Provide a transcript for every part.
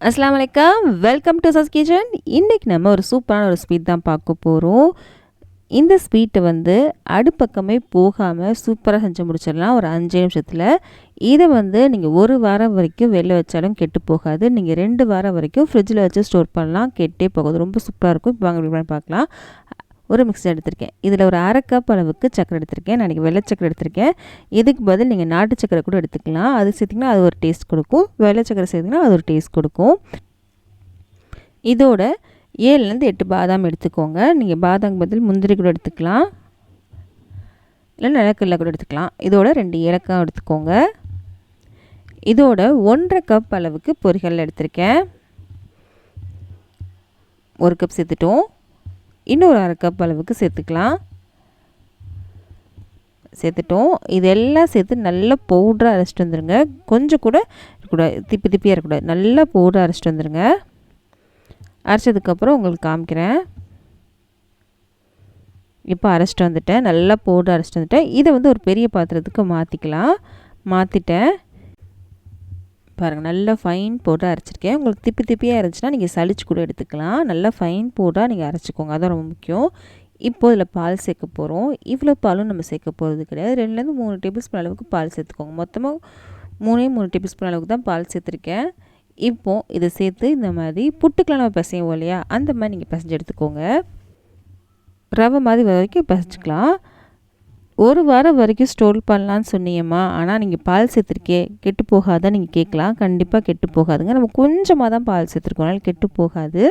அஸ்லாம் வலைக்கம் welcome to சஸ் kitchen இன்றைக்கி நம்ம ஒரு சூப்பரான ஒரு ஸ்வீட் தான் பார்க்க போகிறோம் இந்த ஸ்வீட்டை வந்து அடுப்பக்கமே போகாமல் சூப்பராக செஞ்சு முடிச்சிடலாம். ஒரு அஞ்சு நிமிஷத்தில். இதை வந்து நீங்கள் ஒரு வாரம் வரைக்கும் வெளில வச்சாலும் கெட்டு போகாது. நீங்கள் ரெண்டு வாரம் வரைக்கும் ஃப்ரிட்ஜில் வச்சு ஸ்டோர் பண்ணலாம். கெட்டே போகாது. ரொம்ப சூப்பராக இருக்கும். இப்போ வாங்க பார்க்கலாம். ஒரு மிக்சர் எடுத்திருக்கேன். இதில் ஒரு அரை கப் அளவுக்கு சக்கரை எடுத்திருக்கேன். நான் வெள்ளை சக்கரை எடுத்திருக்கேன். இதுக்கு பதில் நீங்கள் நாட்டு சக்கரை கூட எடுத்துக்கலாம். அது சேர்த்திங்கன்னா அது ஒரு டேஸ்ட் கொடுக்கும். வெள்ளை சக்கரை சேர்த்திங்கன்னா அது ஒரு டேஸ்ட் கொடுக்கும். இதோட ஏழுலேருந்து எட்டு பாதாம் எடுத்துக்கோங்க. நீங்கள் பாதாம் பதில் முந்திரி கூட எடுத்துக்கலாம். இல்லை நிலக்கல்ல கூட எடுத்துக்கலாம். இதோட ரெண்டு ஏலக்காய் எடுத்துக்கோங்க. இதோட ஒன்றரை கப் அளவுக்கு பொரிகள் எடுத்திருக்கேன். ஒரு கப் சேர்த்துட்டோம். இன்னொரு அரை கப் அளவுக்கு சேர்த்துக்கலாம். சேர்த்துட்டோம். இதெல்லாம் சேர்த்து நல்லா பவுட்ராக அரைச்சிட்டு வந்துடுங்க கொஞ்சம் கூட இருக்கக்கூடாது. திப்பி திப்பியாக இருக்கக்கூடாது. நல்லா பவுட்ராக அரைச்சிட்டு வந்துடுங்க அரைச்சதுக்கப்புறம் உங்களுக்கு காமிக்கிறேன். இப்போ அரைச்சிட்டு வந்துட்டேன். நல்லா பவுட்ரு அரைச்சிட்டு வந்துட்டேன். இதை வந்து ஒரு பெரிய பாத்திரத்துக்கு மாற்றிக்கலாம் மாற்றிட்டேன் பாருங்கள் நல்லா ஃபைன் போட்டு அரைச்சிருக்கேன். உங்களுக்கு திப்பி திப்பியாக இருந்துச்சுன்னா நீங்கள் சளிச்சு கூட எடுத்துக்கலாம். நல்லா ஃபைன் போட்டால் நீங்கள் அரைச்சிக்கோங்க. அதான் ரொம்ப முக்கியம். இப்போ இதில் பால் சேர்க்க போகிறோம் இவ்வளோ பாலும் நம்ம சேர்க்க போகிறது கிடையாது. ரெண்டுலேருந்து மூணு டேபிள் ஸ்பூன் அளவுக்கு பால் சேர்த்துக்கோங்க. மொத்தமாக மூணே மூணு டேபிள் ஸ்பூன் அளவுக்கு தான் பால் சேர்த்துருக்கேன். இப்போது இதை சேர்த்து இந்த மாதிரி புட்டுக்கெலாம் நம்ம பிசைவோம் இல்லையா? அந்த மாதிரி நீங்கள் பிசைஞ்சு எடுத்துக்கோங்க. ரவை மாதிரி வரைக்கும் பிசைச்சிக்கலாம். ஒரு வாரம் வரைக்கும் ஸ்டோர் பண்ணலான்னு சொன்னீங்கம்மா. ஆனால் நீங்கள் பால் சேர்த்துருக்கே கெட்டு போகாத நீங்கள் கேட்கலாம். கண்டிப்பாக கெட்டு போகாதுங்க. நம்ம கொஞ்சமாக தான் பால் சேர்த்துருக்கோம். அதனால் கெட்டு போகாது.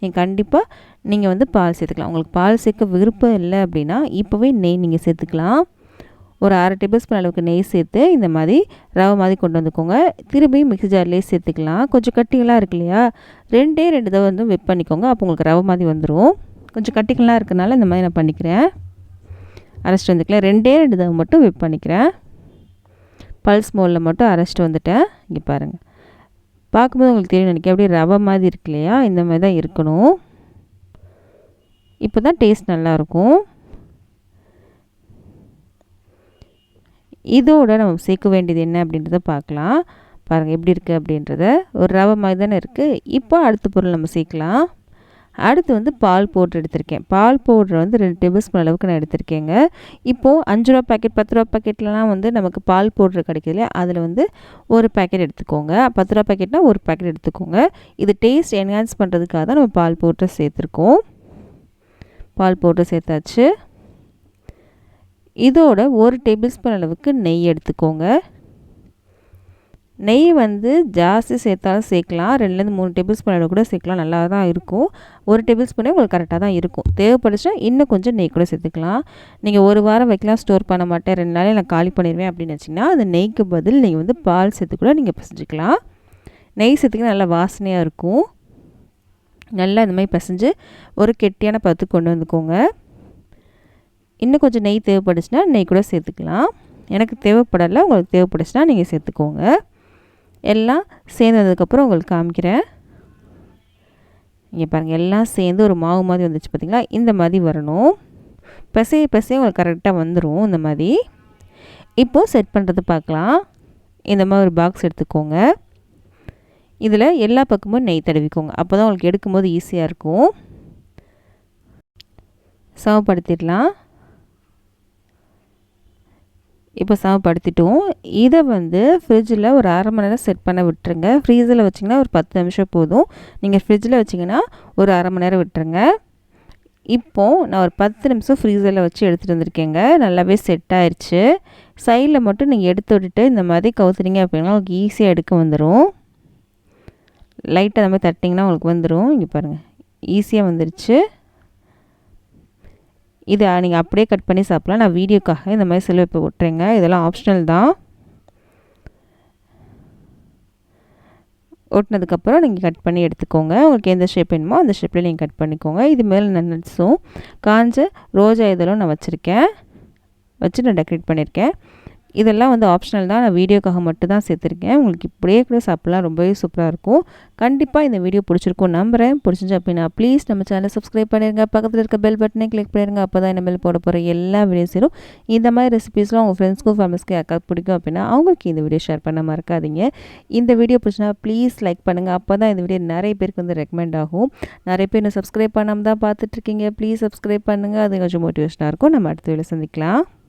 நீங்கள் கண்டிப்பாக நீங்கள் வந்து பால் சேர்த்துக்கலாம். உங்களுக்கு பால் சேர்க்க விருப்பம் இல்லை அப்படின்னா இப்போவே நெய் நீங்கள் சேர்த்துக்கலாம். ஒரு அரை டேபிள் ஸ்பூன் அளவுக்கு நெய் சேர்த்து இந்த மாதிரி ரவை மாதிரி கொண்டு வந்துக்கோங்க. திரும்பியும் மிக்சி ஜார்லேயே சேர்த்துக்கலாம். கொஞ்சம் கட்டிகளாக இருக்கு இல்லையா? ரெண்டே ரெண்டு தவிர வந்து வெப் பண்ணிக்கோங்க. அப்போ உங்களுக்கு ரவை மாதிரி வந்துடும் கொஞ்சம் கட்டிகளாக இருக்கனால இந்த மாதிரி நான் பண்ணிக்கிறேன். அரைச்சிட்டு வந்துக்கலாம் ரெண்டே ரெண்டு தடவை மட்டும் வெப் பண்ணிக்கிறேன். பல்ஸ் மோலில் மட்டும் அரைச்சிட்டு வந்துட்டேன். இங்கே பாருங்கள் பார்க்கும்போது உங்களுக்கு தெரியும் நினைக்க அப்படியே ரவை மாதிரி இருக்கு இல்லையா? இந்த மாதிரி தான் இருக்கணும். இப்போ தான் டேஸ்ட் நல்லாயிருக்கும் இதோட நம்ம சேர்க்க வேண்டியது என்ன அப்படின்றத பார்க்கலாம். பாருங்கள் எப்படி இருக்குது அப்படின்றத. ஒரு ரவை மாதிரி தானே இருக்குது இப்போ அடுத்த பொருள் நம்ம சேர்க்கலாம். அடுத்து வந்து பால் பவுட்ரு எடுத்திருக்கேன். பால் பவுட்ரு வந்து ரெண்டு டேபிள் ஸ்பூன் அளவுக்கு நான் எடுத்திருக்கேங்க. இப்போது அஞ்சு ரூபா பேக்கெட் பத்து ரூபா பேக்கெட்லலாம் வந்து நமக்கு பால் பவுட்ரு கிடைக்குது அதில் வந்து ஒரு பேக்கெட் எடுத்துக்கோங்க. பத்து ரூபா பேக்கெட்னால் ஒரு பேக்கெட் எடுத்துக்கோங்க. இது டேஸ்ட் என்ஹான்ஸ் பண்ணுறதுக்காக தான் நம்ம பால் பவுட்ரு சேர்த்துருக்கோம். பால் பவுட்ரு சேர்த்தாச்சு. இதோட ஒரு டேபிள் ஸ்பூன் அளவுக்கு நெய் எடுத்துக்கோங்க. நெய் வந்து ஜாஸ்தி சேர்த்தாலும் சேர்க்கலாம். ரெண்டுலேருந்து மூணு டேபிள் ஸ்பூன் அளவு கூட சேர்க்கலாம். நல்லா தான் இருக்கும். ஒரு டேபிள் ஸ்பூனே உங்களுக்கு கரெக்டாக தான் இருக்கும். தேவைப்படுச்சா இன்னும் கொஞ்சம் நெய் கூட சேர்த்துக்கலாம். நீங்கள் ஒரு வாரம் வைக்கலாம் ஸ்டோர் பண்ண மாட்டேன். ரெண்டு நாளே நான் காலி பண்ணிடுவேன் அப்படின்னு வச்சிங்கன்னா அந்த நெய்க்கு பதில் நீங்கள் வந்து பால் சேர்த்து கூட நீங்கள் பிசைஞ்சிக்கலாம். நெய் சேர்த்துக்கு நல்லா வாசனையாக இருக்கும். நல்லா இந்த மாதிரி பிசைஞ்சு ஒரு கெட்டியான பத்து கொண்டு வந்துக்கோங்க. இன்னும் கொஞ்சம் நெய் தேவைப்படுச்சுன்னா நெய் கூட சேர்த்துக்கலாம். எனக்கு தேவைப்படலை உங்களுக்கு தேவைப்படுச்சுன்னா நீங்கள் சேர்த்துக்கோங்க. எல்லாம் சேர்ந்ததுக்கப்புறம் உங்களுக்கு காமிக்கிறேன். இங்கே பாருங்கள் எல்லாம் சேர்ந்து ஒரு மாவு மாதிரி வந்துச்சு பார்த்திங்களா இந்த மாதிரி வரணும். பசையை பசையை உங்களுக்கு கரெக்டாக வந்துடும் இந்த மாதிரி. இப்போது செட் பண்ணுறது பார்க்கலாம். இந்த மாதிரி ஒரு பாக்ஸ் எடுத்துக்கோங்க. இதில் எல்லா பக்கமும் நெய் தடவிக்கோங்க. அப்போ தான் உங்களுக்கு எடுக்கும்போது ஈஸியாக இருக்கும். சமப்படுத்திடலாம். இப்போ சமப்படுத்திட்டோம் இதை வந்து ஃப்ரிட்ஜில் ஒரு அரை மணி நேரம் செட் பண்ண விட்டுருங்க. ஃப்ரீஸில் வச்சிங்கன்னா ஒரு பத்து நிமிஷம் போதும். நீங்கள் ஃப்ரிட்ஜில் வச்சிங்கன்னா ஒரு அரை மணி நேரம் விட்டுருங்க. இப்போது நான் ஒரு பத்து நிமிஷம் ஃப்ரீசரில் வச்சு எடுத்துகிட்டு வந்திருக்கேங்க. நல்லாவே செட் ஆயிடுச்சு சைடில் மட்டும் நீங்கள் எடுத்து விட்டுட்டு இந்த மாதிரி கவுத்துறீங்க அப்படின்னா உங்களுக்கு ஈஸியாக எடுக்க வந்துடும் லைட்டாக அந்த மாதிரி தட்டிங்கன்னா உங்களுக்கு வந்துடும் இங்கே பாருங்கள் ஈஸியாக வந்துடுச்சு இதை நீங்கள் அப்படியே கட் பண்ணி சாப்பிட்லாம். நான் வீடியோக்காக இந்த மாதிரி சிலுவை இப்போ விட்டுறேங்க. இதெல்லாம் ஆப்ஷனல் தான். ஒட்டினதுக்கப்புறம் நீங்கள் கட் பண்ணி எடுத்துக்கோங்க. உங்களுக்கு எந்த ஷேப் வேணுமோ அந்த ஷேப்பில் நீங்கள் கட் பண்ணிக்கோங்க. இது மேலே நட்ஸும் காஞ்ச ரோஜா இதெல்லாம் நான் வச்சுருக்கேன். வச்சு நான் டெக்கரேட் பண்ணியிருக்கேன் இதெல்லாம் வந்து ஆப்ஷனல் தான். நான் வீடியோக்காக மட்டும் தான் சேர்த்துருக்கேன். உங்களுக்கு இப்படியே கூட சாப்பிட்லாம். ரொம்பவே சூப்பராக இருக்கும். கண்டிப்பாக இந்த வீடியோ பிடிச்சிருக்கும் நம்புகிறேன் பிடிச்சிச்சு அப்படின்னா ப்ளீஸ் நம்ம சேனலை சப்ஸ்கிரைப் பண்ணிடுங்க பக்கத்தில் இருக்க பெல் பட்டனை கிளிக் பண்ணிடுங்க அப்போ தான் இனிமேல் போட போகிற எல்லா வீடியோஸிலும் இந்த மாதிரி ரெசிபீஸ்லாம் உங்கள் ஃப்ரெண்ட்ஸ்க்கும் ஃபேமிலிஸ்க்கு யாருக்கா பிடிக்கும் அப்படின்னா அவங்களுக்கு இந்த வீடியோ ஷேர் பண்ண மறக்காதீங்க. இந்த வீடியோ பிடிச்சினா ப்ளீஸ் லைக் பண்ணுங்கள் அப்போ தான் இந்த வீடியோ நிறைய பேருக்கு வந்து ரெக்கமெண்ட் ஆகும். நிறைய பேர் இன்னும் சப்ஸ்கிரைப் பண்ணாமல் தான் பார்த்துட்ருக்கீங்க ப்ளீஸ் சப்ஸ்கிரைப் பண்ணுங்கள் அது கொஞ்சம் மோட்டிவேஷனாக இருக்கும். நம்ம அடுத்த வீடியோ சந்திக்கலாம்.